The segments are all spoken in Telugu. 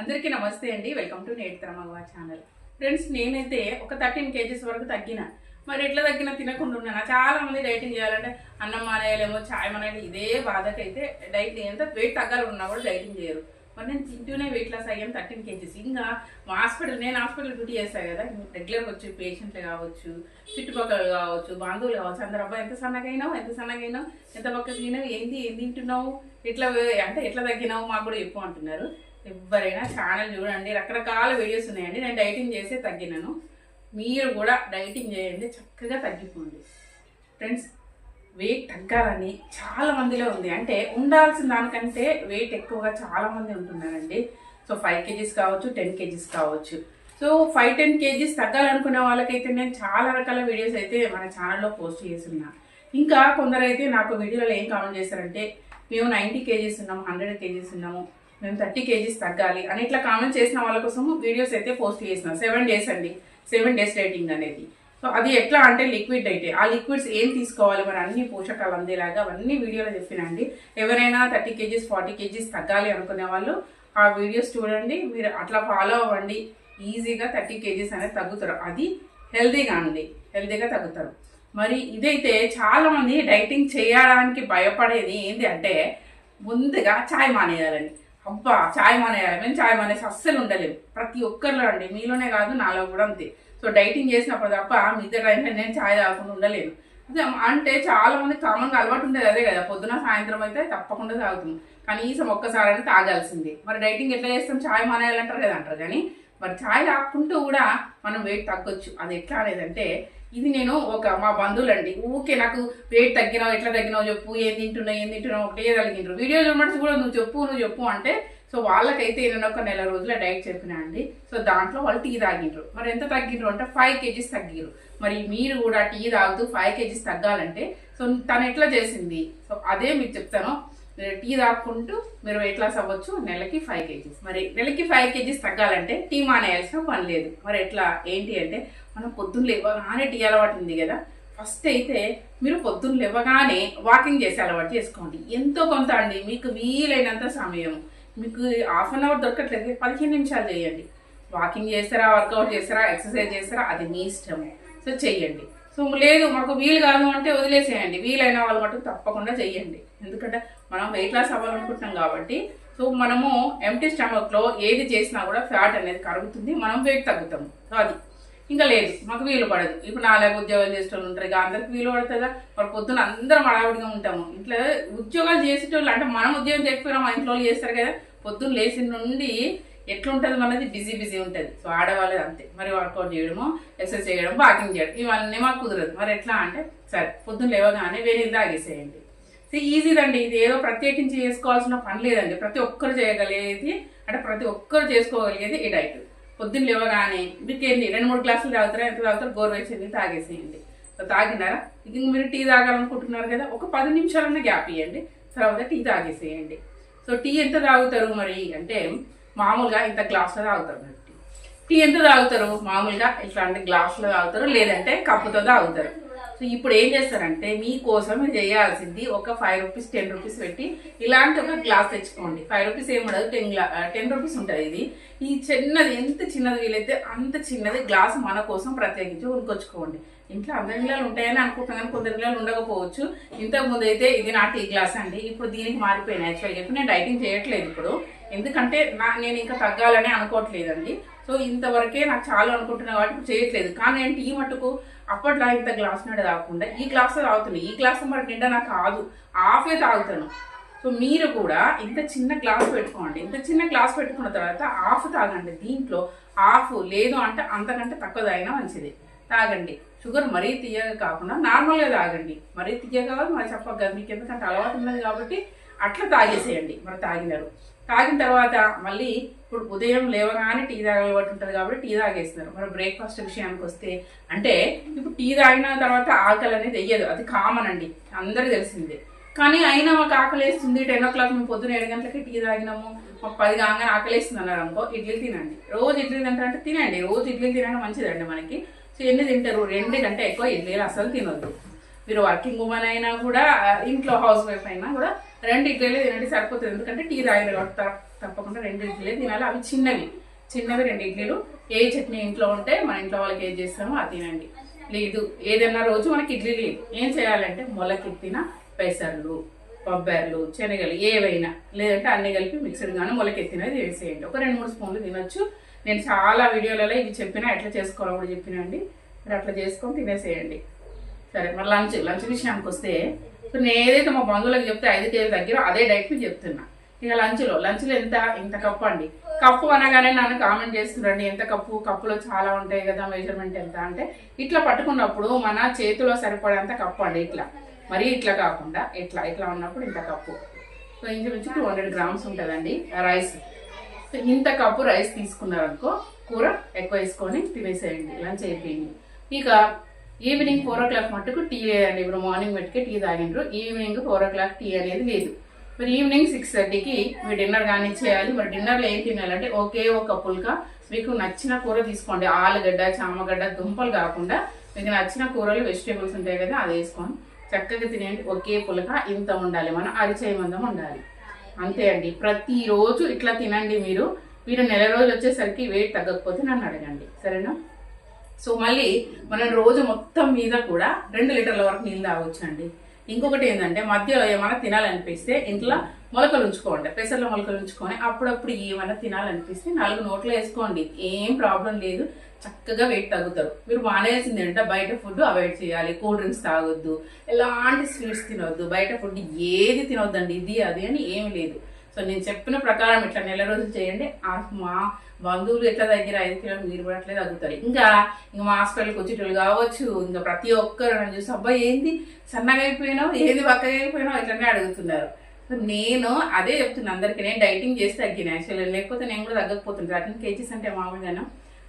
అందరికీ నమస్తే అండి. వెల్కమ్ టు నేటి తరమగవా ఛానల్ ఫ్రెండ్స్ నేనైతే ఒక థర్టీన్ కేజీస్ వరకు తగ్గిన. మరి ఎట్లా తగ్గినా తినకుండా ఉన్నాను? చాలా మంది డైటింగ్ చేయాలంటే అన్నం మానేయలేమో చాయ్ మానేయాలి ఇదే బాధకైతే డైట్ ఎంత వెయిట్ తగ్గాలి ఉన్నా కూడా డైటింగ్ చేయరు. మరి నేను తింటూనే వెయిట్ లాస్ అయ్యాను థర్టీన్ కేజీస్. ఇంకా హాస్పిటల్ నేను హాస్పిటల్ డ్యూటీ చేస్తాను కదా. రెగ్యులర్ వచ్చి పేషెంట్లు కావచ్చు చుట్టుపక్కల కావచ్చు బంధువులు కావచ్చు అందరు అబ్బాయి ఎంత సన్నగైనావు ఎంత సన్నగైనావు ఎంత పక్కకు తినావు ఏంది ఏం తింటున్నావు ఎట్లా అంటే ఎట్లా తగ్గినావు మాకు కూడా చెప్పు అంటున్నారు. ఎవరైనా ఛానల్ చూడండి. రకరకాల వీడియోస్ ఉన్నాయండి. నేను డైటింగ్ చేసే తగ్గినాను. మీరు కూడా డైటింగ్ చేయండి. చక్కగా తగ్గిపోండి. ఫ్రెండ్స్ వెయిట్ తగ్గాలని చాలా మందిలో ఉంది. అంటే ఉండాల్సిన దానికంటే వెయిట్ ఎక్కువగా చాలా మంది ఉంటున్నారండి. సో ఫైవ్ కేజీస్ కావచ్చు టెన్ కేజీస్ కావచ్చు. సో ఫైవ్ టెన్ కేజీస్ తగ్గాలనుకునే వాళ్ళకైతే నేను చాలా రకాల వీడియోస్ అయితే మన ఛానల్లో పోస్ట్ చేస్తున్నా. ఇంకా కొందరైతే నాకు వీడియోలో ఏం కామెంట్ చేస్తారంటే మేము నైంటీ కేజీస్ ఉన్నాము హండ్రెడ్ కేజీస్ ఉన్నాము. మేము థర్టీ కేజీస్ తగ్గాలి అని ఇట్లా కామెంట్ చేసిన వాళ్ళ కోసం వీడియోస్ అయితే పోస్ట్ చేసిన. సెవెన్ డేస్ అండి. సెవెన్ డేస్ రేటింగ్ అనేది. సో అది ఎట్లా అంటే లిక్విడ్ అయితే. ఆ లిక్విడ్స్ ఏం తీసుకోవాలి? మరి అన్ని పోషకాలు అందేలాగా అవన్నీ వీడియోలో చెప్పినండి ఎవరైనా థర్టీ కేజీస్ ఫార్టీ కేజీస్ తగ్గాలి అనుకునే వాళ్ళు ఆ వీడియోస్ చూడండి. మీరు అట్లా ఫాలో అవ్వండి. ఈజీగా థర్టీ కేజీస్ అనేది తగ్గుతారు. అది హెల్తీగా అండి. హెల్తీగా తగ్గుతారు. మరి ఇదైతే చాలా మంది డైటింగ్ చేయడానికి భయపడేది ఏంటి అంటే ముందుగా ఛాయ్ మానేయాలండి. అబ్బా ఛాయ్ మానేయాలి మేము ఛాయ్ మానేసి అస్సలు ఉండలేము ప్రతి ఒక్కరిలో అండి మీలోనే కాదు నాలో కూడా అంతే. సో డైటింగ్ చేసినప్పుడు తప్ప మిగతా టైంలో నేను ఛాయ్ తాగకుండా ఉండలేను. అదే అంటే చాలా మంది కామన్గా అలవాటు ఉండేది అదే కదా పొద్దున సాయంత్రం అయితే తప్పకుండా తాగుతుంది. కనీసం ఒక్కసారైనా తాగాల్సిందే. మరి డైటింగ్ ఎట్లా చేస్తాం? ఛాయ్ మానేయాలంటారు కదా అంటారు. కానీ మరి ఛాయ్ తాకుంటూ కూడా మనం వెయిట్ తగ్గొచ్చు. అది ఎట్లా అనేదంటే ఇది నేను ఒక మా బంధువులండి. ఊకే నాకు వెయిట్ తగ్గినావు ఎట్లా తగ్గినావు చెప్పు ఏం తింటున్నావు ఏం తింటున్నావు ఒకటే తగ్గింటారు వీడియో చూడమని కూడా నువ్వు చెప్పు నువ్వు చెప్పు అంటే సో వాళ్ళకైతే నేను ఒక నెల రోజుల డైట్ చెప్పినా అండి. సో దాంట్లో వాళ్ళు టీ తాగిండ్రు. మరి ఎంత తగ్గిండ్రు అంటే ఫైవ్ కేజీస్ తగ్గిరు మరి మీరు కూడా టీ తాగుతూ ఫైవ్ కేజీస్ తగ్గాలంటే సో తను ఎట్లా చేసింది? సో అదే మీకు చెప్తాను. టీ తాక్కుంటూ మీరు వెయిట్ లాస్ అవ్వచ్చు నెలకి ఫైవ్ కేజీస్. మరి నెలకి ఫైవ్ కేజీస్ తగ్గాలంటే టీ మానేయాల్సిన పని లేదు. మరి ఎట్లా? ఏంటి అంటే మనం పొద్దున్న లేవగానే టీ అలవాటు ఉంది కదా. ఫస్ట్ అయితే మీరు పొద్దున్న లేవగానే వాకింగ్ చేసే అలవాటు చేసుకోండి. ఎంతో కొంత అండి మీకు వీలైనంత సమయం. మీకు హాఫ్ అన్ అవర్ దొరకట్లేదు పదిహేను నిమిషాలు చేయండి. వాకింగ్ చేస్తారా వర్కౌట్ చేస్తారా ఎక్సర్సైజ్ చేస్తారా అది మీ ఇష్టము. సో చెయ్యండి సో లేదు మాకు వీలు కాదు అంటే వదిలేసేయండి. వీలైన వాళ్ళు మటుకు తప్పకుండా చెయ్యండి ఎందుకంటే మనం వెయిట్ లాస్ అవ్వాలనుకుంటున్నాం కాబట్టి. సో మనము ఎంటీ స్టమక్లో ఏది చేసినా కూడా ఫ్యాట్ అనేది కరుగుతుంది. మనం వెయిట్ తగ్గుతాము. సో అది. ఇంకా లేదు. మాకు వీలు పడదు. ఇప్పుడు నాలుగు ఉద్యోగాలు చేసేటోళ్ళు ఉంటారు ఇక అందరికి వీలు పడుతుందా? మరి పొద్దున అందరం అడావిడిగా ఉంటాము. ఇంట్లో ఉద్యోగాలు చేసేటోళ్ళు అంటే మనం ఉద్యోగం చేయకపోయినా మా ఇంట్లో వాళ్ళు చేస్తారు కదా. పొద్దున్న లేచిన నుండి ఎట్లుంటుంది మనది? బిజీ బిజీ ఉంటుంది. సో ఆడవాళ్ళది అంతే. మరి వర్కౌట్ చేయడము ఎక్సర్సైజ్ చేయడం వాకింగ్ చేయడం ఇవన్నీ మాకు కుదరదు. మరి ఎట్లా అంటే సరే పొద్దున్న లేవగానే వేరే తాగేసేయండి. ఈజీదండి ఇది ఏదో ప్రత్యేకించి చేసుకోవాల్సిన పని లేదండి. ప్రతి ఒక్కరు చేయగలిగేది అంటే ప్రతి ఒక్కరు చేసుకోగలిగేది ఈ డైట్. పొద్దున్న లేవగానే మీకు ఏంటి రెండు మూడు గ్లాసులు తాగుతారా? ఎంత తాగుతారు? గోరువెచ్చని తాగేసేయండి. తాగినారా? ఇది మీరు టీ తాగాలనుకుంటున్నారు కదా ఒక పది నిమిషాలన్నా గ్యాప్ ఇవ్వండి తర్వాత టీ తాగేసేయండి. సో టీ ఎంత తాగుతారు మరి? అంటే మామూలుగా ఇంత గ్లాసులో తాగుతారు టీ. టీ ఎంత తాగుతారు? మామూలుగా ఇట్లాంటి గ్లాసులో తాగుతారు లేదంటే కప్పుతో తాగుతారు. సో ఇప్పుడు ఏం చేస్తారంటే మీకోసం మీరు చేయాల్సింది ఒక ఫైవ్ రూపీస్ టెన్ రూపీస్ పెట్టి ఇలాంటి ఒక గ్లాస్ తెచ్చుకోండి. ఫైవ్ రూపీస్ ఏమి ఉండదు టెన్ గ్లా టెన్ రూపీస్ ఉంటుంది ఇది. ఈ చిన్నది ఎంత చిన్నది వీలైతే అంత చిన్నది గ్లాస్ మన కోసం ప్రత్యేకించి కొనుక్కొచ్చుకోండి. ఇంట్లో అందరి ఇళ్ళలు ఉంటాయని అనుకుంటున్నాను కానీ కొందరి ఉండకపోవచ్చు. ఇంతకు ముందు అయితే ఇది నా టీ గ్లాస్ అండి. ఇప్పుడు దీనికి మారిపోయినాయి యాక్చువల్గా ఇప్పుడు నేను డైటింగ్ చేయట్లేదు ఇప్పుడు. ఎందుకంటే నా నేను ఇంకా తగ్గాలని అనుకోవట్లేదండి. సో ఇంతవరకే నాకు చాలా అనుకుంటున్నా కాబట్టి చేయట్లేదు. కానీ నేను టీ మట్టుకు అప్పట్లో ఇంత గ్లాస్ నుండి తాగకుండా ఈ గ్లాస్ తాగుతున్నాయి ఈ గ్లాస్ మరి నిండా నాకు కాదు. హాఫే తాగుతాను. సో మీరు కూడా ఇంత చిన్న గ్లాస్ పెట్టుకోండి. ఇంత చిన్న గ్లాస్ పెట్టుకున్న తర్వాత హాఫ్ తాగండి. దీంట్లో హాఫ్ లేదు అంటే అంతకంటే తక్కువ తాగినా మంచిది. తాగండి. షుగర్ మరీ తీయగా కాకుండా నార్మల్గా తాగండి. మరీ తీయగా కాదు మరి చెప్పగా మీకు ఎందుకంటే అలవాటు ఉన్నది కాబట్టి అట్లా తాగేసేయండి. మరి తాగినారు. తాగిన తర్వాత మళ్ళీ ఇప్పుడు ఉదయం లేవగానే టీ తాగలబట్టి ఉంటుంది కాబట్టి టీ తాగేస్తున్నారు. మరి బ్రేక్ఫాస్ట్ విషయానికి వస్తే అంటే ఇప్పుడు టీ తాగిన తర్వాత ఆకలి అనేది వెయ్యదు అది కామన్ అండి. అందరికీ తెలిసిందే. కానీ అయినా మాకు ఆకలేస్తుంది టెన్ ఓ క్లాక్ మేము పొద్దున ఏడు గంటలకి టీ తాగినాము. మాకు పది కాగానే ఆకలిస్తుంది అన్నారు అనుకో ఇడ్లీ తినండి. రోజు ఇడ్లీ తింటారంటే తినండి. రోజు ఇడ్లీ తినడం మంచిదండి మనకి. సో ఎన్ని తింటారు? రెండు కంటే ఎక్కువ ఇడ్లీలు అసలు తినొద్దు. మీరు వర్కింగ్ ఉమెన్ అయినా కూడా ఇంట్లో హౌస్ వైఫ్ అయినా కూడా రెండు ఇడ్లీలు తినండి సరిపోతుంది. ఎందుకంటే టీ రాయలు కాబట్టి తప్పకుండా రెండు ఇడ్లీలు. తినాలి అవి చిన్నవి. చిన్నవి రెండు ఇడ్లీలు. ఏ చట్నీ ఇంట్లో ఉంటే మన ఇంట్లో వాళ్ళకి ఏది చేస్తామో అది తినండి. లేదు ఏదైనా రోజు మనకి ఇడ్లీ లేదు. ఏం చేయాలంటే మొలకెత్తిన పెసర్లు బొబ్బర్లు శనగలు ఏవైనా లేదంటే అన్ని కలిపి మిక్స్డ్ కానీ మొలకెత్తినది వేసేయండి ఒక రెండు మూడు స్పూన్లు తినొచ్చు. నేను చాలా వీడియోలలో ఇవి చెప్పినా ఎట్లా చేసుకోవాలో కూడా చెప్పినండి మీరు అట్లా చేసుకొని తినేసేయండి. సరే మరి లంచ్ లంచ్ విషయానికి వస్తే ఇప్పుడు నేను ఏదైతే మా బంధువులకు చెప్తే ఐదు కేజీ దగ్గర అదే డైట్ చెప్తున్నా. ఇక లంచ్లో లంచ్లో ఎంత ఇంత కప్పు అండి? కప్పు అనగానే నన్ను కామెంట్ చేస్తున్నాండి ఎంత కప్పు కప్పులో చాలా ఉంటాయి కదా మెజర్మెంట్ ఎంత అంటే ఇట్లా పట్టుకున్నప్పుడు మన చేతిలో సరిపడేంత కప్పు అండి ఇట్లా. మరీ ఇట్లా కాకుండా ఇట్లా ఇట్లా ఉన్నప్పుడు ఇంత కప్పు. సో ఇంచుమించు టూ హండ్రెడ్ గ్రామ్స్ ఉంటుందండి రైస్. సో ఇంత కప్పు రైస్ తీసుకున్నారనుకో కూర ఎక్కువ వేసుకొని తినేసేయండి లంచ్ అయిపోయింది. ఇక ఈవినింగ్ ఫోర్ ఓ క్లాక్ మట్టుకు టీ లేదండి ఇప్పుడు మార్నింగ్ మట్టుకే టీ తాగిండ్రు. Evening four o'clock tea అనేది లేదు. మరి ఈవినింగ్ సిక్స్ థర్టీకి మీరు డిన్నర్ కానీ చేయాలి మరి డిన్నర్లో ఏం తినాలంటే ఒకే ఒక పుల్క. మీకు నచ్చిన కూర తీసుకోండి. ఆలుగడ్డ చామగడ్డ దుంపలు కాకుండా మీకు నచ్చిన కూరలు వెజిటేబుల్స్ ఉంటాయి కదా అది వేసుకోండి చక్కగా తినేయండి. ఒకే పులక. ఇంత ఉండాలి. మనం అరిచేయి మందం ఉండాలి. అంతే అండి. ప్రతిరోజు ఇట్లా తినండి మీరు. మీరు నెల రోజులు వచ్చేసరికి వెయిట్ తగ్గకపోతే నన్ను అడగండి. సరేనా? సో మళ్ళీ మనం రోజు మొత్తం మీద కూడా రెండు లీటర్ల వరకు నీళ్ళు తాగొచ్చు అండి ఇంకొకటి ఏంటంటే మధ్యలో ఏమైనా తినాలనిపిస్తే ఇంట్లో మొలకలు ఉంచుకోండి. పెసర్లో మొలకలు ఉంచుకొని అప్పుడప్పుడు ఏమైనా తినాలనిపిస్తే నాలుగు నోట్లో వేసుకోండి. ఏం ప్రాబ్లం లేదు. చక్కగా వెయిట్ తగ్గుతారు. మీరు మానేసింది ఏంటంటే బయట ఫుడ్ అవాయిడ్ చేయాలి. కూల్ డ్రింక్స్ తాగొద్దు. ఎలాంటి స్వీట్స్ తినొద్దు. బయట ఫుడ్ ఏది తినొద్దండి. ఇది అది అని ఏమి లేదు. సో నేను చెప్పిన ప్రకారం ఇట్లా నెల రోజులు చేయండి. మా బంధువులు ఎట్లా దగ్గర ఐదు కిలోలు మీరు పడట్లేదు తగ్గుతారు ఇంకా ఇంకా మా హాస్పిటల్కి వచ్చేటోళ్ళు కావచ్చు ఇంకా ప్రతి ఒక్కరు నన్ను చూసి అబ్బాయి ఏంది? సన్నగా అయిపోయినావు? ఏది బక్కగా అయిపోయినావు? ఇట్లనే అడుగుతున్నారు. సో నేను అదే చెప్తున్నా అందరికీ నేను డైటింగ్ చేసి తగ్గిన యాక్చువల్లీ. లేకపోతే నేను కూడా తగ్గకపోతుంది థర్టీన్ కేజీస్ అంటే మామూలుగానే.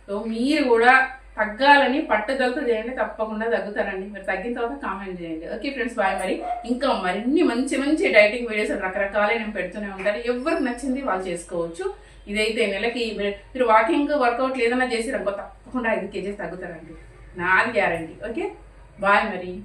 సో మీరు కూడా తగ్గాలని పట్టుదలతో చేయండి తప్పకుండా తగ్గుతారండి మీరు తగ్గిన తర్వాత కామెంట్ చేయండి. ఓకే ఫ్రెండ్స్ బాయ్ మరి. ఇంకా మరిన్ని మంచి మంచి డైటింగ్ వీడియోస్ రకరకాలే నేను పెడుతూనే ఉంటాను. ఎవరికి నచ్చింది వాళ్ళు చేసుకోవచ్చు. ఇదైతే నెలకి మీరు- వాకింగ్ వర్కౌట్ ఏదైనా చేసి తప్పకుండా ఐదు కేజీస్ తగ్గుతారండి. నాది గ్యారంటీ. ఓకే బాయ్ మరి.